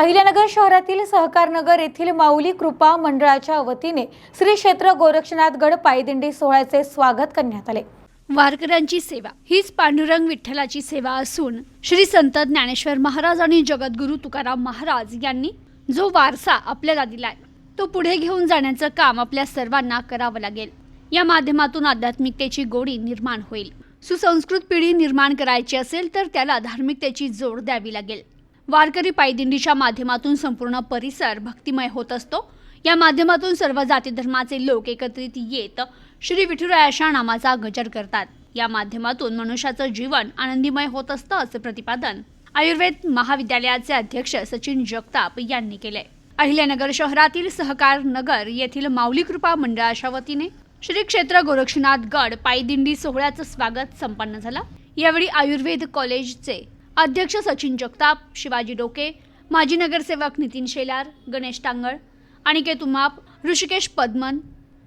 अहिल्यानगर शहरातील सहकारनगर येथील माऊली कृपा मंडळाच्या वतीने श्री क्षेत्र गोरक्षनाथगड पायदिंडी सोहळ्याचे स्वागत करण्यात आले. वारकऱ्यांची सेवा हीच पांडुरंग विठ्ठलाची सेवा असून श्री संत ज्ञानेश्वर महाराज आणि जगद्गुरू तुकाराम महाराज यांनी जो वारसा आपल्याला दिलाय तो पुढे घेऊन जाण्याचं काम आपल्या सर्वांना करावं लागेल. या माध्यमातून आध्यात्मिकतेची गोडी निर्माण होईल. सुसंस्कृत पिढी निर्माण करायची असेल तर त्याला धार्मिकतेची जोड द्यावी लागेल. वारकरी पायदिंडीच्या माध्यमातून संपूर्ण परिसर भक्तिमय होत असतो. या माध्यमातून सर्व जाती धर्माचे लोक एकत्रित येत श्री विठुरायाच्या नामाचा गजर करतात. या माध्यमातून मनुष्याचं जीवन आनंदीमय होत असतं असं प्रतिपादन आयुर्वेद महाविद्यालयाचे अध्यक्ष सचिन जगताप यांनी केले अहिल्यानगर शहरातील सहकार नगर येथील माऊली कृपा मंडळाच्या वतीने श्री क्षेत्र गोरक्षनाथ गड पायदिंडी सोहळ्याचं स्वागत संपन्न झालं. यावेळी आयुर्वेद कॉलेजचे अध्यक्ष सचिन जगताप शिवाजी डोके माजी नगरसेवक नितीन शेलार गणेश टांगळ अनिकेत उमाप ऋषिकेश पद्मन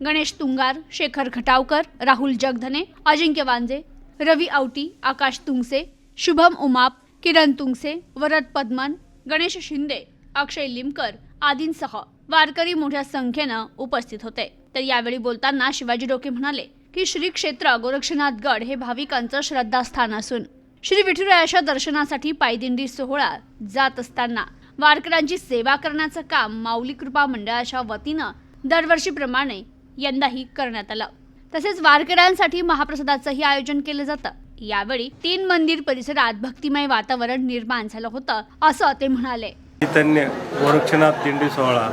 गणेश तुंगार शेखर खटावकर राहुल जगधने अजिंक्य वांजे रवी आवटी आकाश तुंगसे शुभम उमाप किरण तुंगसे वरद पद्मन गणेश शिंदे अक्षय लिमकर आदींसह वारकरी मोठ्या संख्येनं उपस्थित होते. तर यावेळी बोलताना शिवाजी डोके म्हणाले की श्री क्षेत्र गोरक्षनाथ गड हे भाविकांचं श्रद्धास्थान असून श्री विठुरायाच्या दर्शनासाठी पायदिंडी सोहळा जात असताना वारकऱ्यांची सेवा करण्याचं काम माऊली कृपा मंडळाच्या वतीनं दरवर्षीप्रमाणे यंदाही करण्यात आलं. तसेच वारकऱ्यांसाठी महाप्रसादाचंही आयोजन केलं जातं. यावेळी तीन मंदिर परिसरात भक्तिमय वातावरण निर्माण झालं होतं असं ते म्हणाले. चैतन्य गोरक्षनाथ दिंडी सोहळा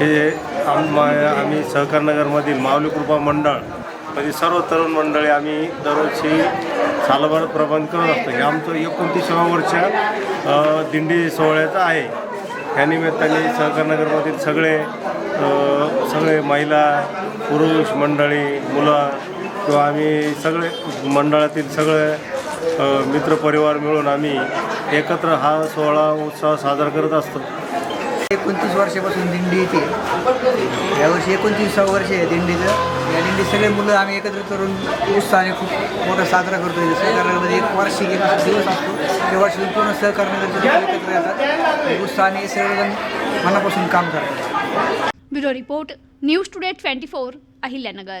हे आम्ही सहकारनगरमधील माऊली कृपा मंडळ म्हणजे सर्व तरुण मंडळी आम्ही दरवर्षी सालभर प्रबंध करत असतो. हे आमचं एकोणतीसावं वर्ष दिंडी सोहळ्याचं आहे. त्या निमित्ताने सहकारनगरमधील सगळे सगळे महिला पुरुष मंडळी मुलं किंवा आम्ही सगळे मंडळातील सगळे मित्रपरिवार मिळून आम्ही एकत्र हा सोहळा उत्सव साजरा करत असतो. एकोणतीस वर्षापासून दिंडी येते यावर्षी एकोणतीसावं वर्ष आहे दिंडीचं. या दिंडी सगळे मुलं आम्ही एकत्र करून उत्साहाने खूप मोठा साजरा करतो सहकार्यामध्ये एक वार्षिक एक दिवस असतो. त्या वर्षातून पूर्ण सहकार्यामध्ये एकत्र येतात उत्साहाने सगळेजण मनापासून काम करतात. Bureau report news today twenty four Ahilyanagar.